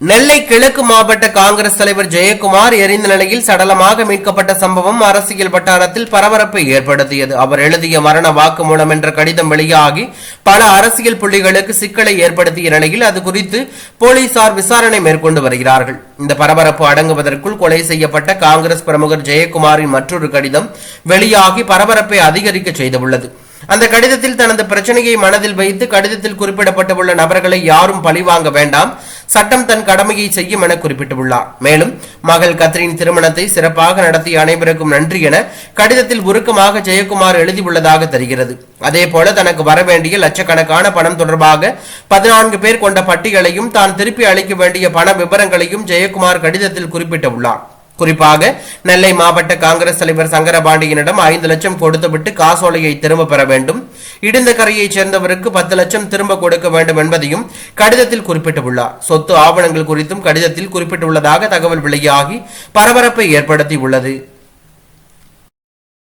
நெல்லை கிழக்கு மாவட்ட காங்கிரஸ் தலைவர் ஜெயக்குமார் எரிந்த நிலையில் சடலமாக மீட்கப்பட்ட சம்பவம் அரசியல் வட்டாரத்தில் பரபரப்பை ஏற்படுத்தியது. அவர் எழுதிய மரண வாக்குமூலம் என்ற கடிதம் வெளியாகி பல அரசியல் புள்ளிகளுக்கு சிக்கலை ஏற்படுத்திய நிலையில் அது குறித்து போலீசார் விசாரணை மேற்கொண்டு வருகிறார்கள். இந்த பரபரப்பு அடங்குவதற்குள் கொலை செய்யப்பட்ட காங்கிரஸ் பிரமுகர் ஜெயக்குமாரின் மற்றொரு கடிதம் வெளியாகி பரபரப்பை அதிகரிக்க செய்துள்ளது. அந்த கடிதத்தில் தனது பிரச்சனையை மனதில் வைத்து கடிதத்தில் குறிப்பிடப்பட்டுள்ள நபர்களை யாரும் பழிவாங்க வேண்டாம். சட்டம் தன் கடமையை செய்யும் என குறிப்பிட்டுள்ளார். மேலும் மகள் கத்ரின் திருமணத்தை சிறப்பாக நடத்திய அனைவருக்கும் நன்றி என கடிதத்தில் உருக்கமாக ஜெயக்குமார் எழுதியுள்ளதாக தெரிகிறது. அதேபோல தனக்கு வரவேண்டிய லட்சக்கணக்கான பணம் தொடர்பாக பதினான்கு பேர் கொண்ட பட்டியலையும் தான் திருப்பி அளிக்க வேண்டிய பண விவரங்களையும் ஜெயக்குமார் கடிதத்தில் குறிப்பிட்டுள்ளார். குறிப்பாக நெல்லை மாவட்ட காங்கிரஸ் தலைவர் சங்கரபாண்டியனிடம் ஐந்து லட்சம் கொடுத்துவிட்டு காசோலையை திரும்ப பெற வேண்டும். இடிந்த கரையைச் சேர்ந்தவருக்கு பத்து லட்சம் திரும்ப கொடுக்க வேண்டும் என்பதையும் கடிதத்தில் குறிப்பிட்டுள்ளார். சொத்து ஆவணங்கள் குறித்தும் கடிதத்தில் குறிப்பிட்டுள்ளதாக தகவல் வெளியாகி பரபரப்பை ஏற்படுத்தியுள்ளது.